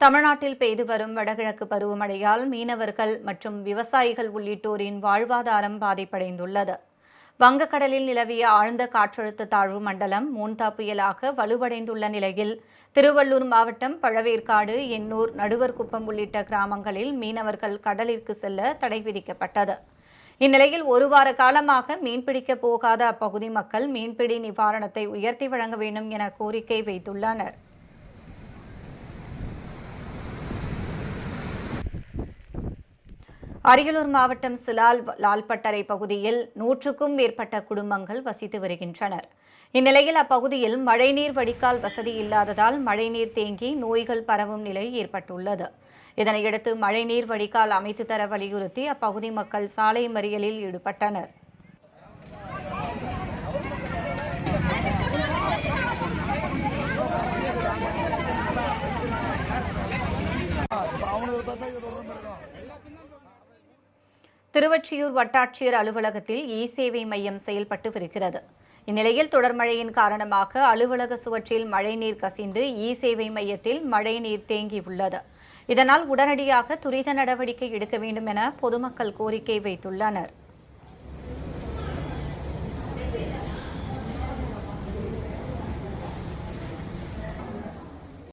தமிழ்நாட்டில் பெய்து வரும் வடகிழக்கு பருவமழையால் மீனவர்கள் மற்றும் விவசாயிகள் உள்ளிட்டோரின் வாழ்வாதாரம் பாதிப்படைந்துள்ளது. வங்கக்கடலில் நிலவிய ஆழ்ந்த காற்றழுத்த தாழ்வு மண்டலம் மூன்தா புயலாக வலுவடைந்துள்ள நிலையில் திருவள்ளூர் மாவட்டம் பழவேற்காடு எண்ணூர் நடுவர்குப்பம் உள்ளிட்ட கிராமங்களில் மீனவர்கள் கடலிற்கு செல்ல தடை விதிக்கப்பட்டது. இந்நிலையில் ஒரு வார காலமாக மீன்பிடிக்க போகாத அப்பகுதி மக்கள் மீன்பிடி நிவாரணத்தை உயர்த்தி வழங்க வேண்டும் என கோரிக்கை வைத்துள்ளனர். அரியலூர் மாவட்டம் சிலால் லால்பட்டறை பகுதியில் நூற்றுக்கும் மேற்பட்ட குடும்பங்கள் வசித்து வருகின்றனர். இந்நிலையில் அப்பகுதியில் மழைநீர் வடிகால் வசதி இல்லாததால் மழைநீர் தேங்கி நோய்கள் பரவும் நிலை ஏற்பட்டுள்ளது. இதனையடுத்து மழைநீர் வடிகால் அமைத்து தர வலியுறுத்தி அப்பகுதி மக்கள் சாலை மறியலில் ஈடுபட்டனர். திருவொற்றியூர் வட்டாட்சியர் அலுவலகத்தில் இ சேவை மையம் செயல்பட்டு வருகிறது இந்நிலையில் தொடர் மழையின் காரணமாக அலுவலக சுவற்றில் மழைநீர் கசிந்து இ சேவை மையத்தில் மழைநீர் தேங்கியுள்ளது. இதனால் உடனடியாக துரித நடவடிக்கை எடுக்க வேண்டும் என பொதுமக்கள் கோரிக்கை வைத்துள்ளனர்.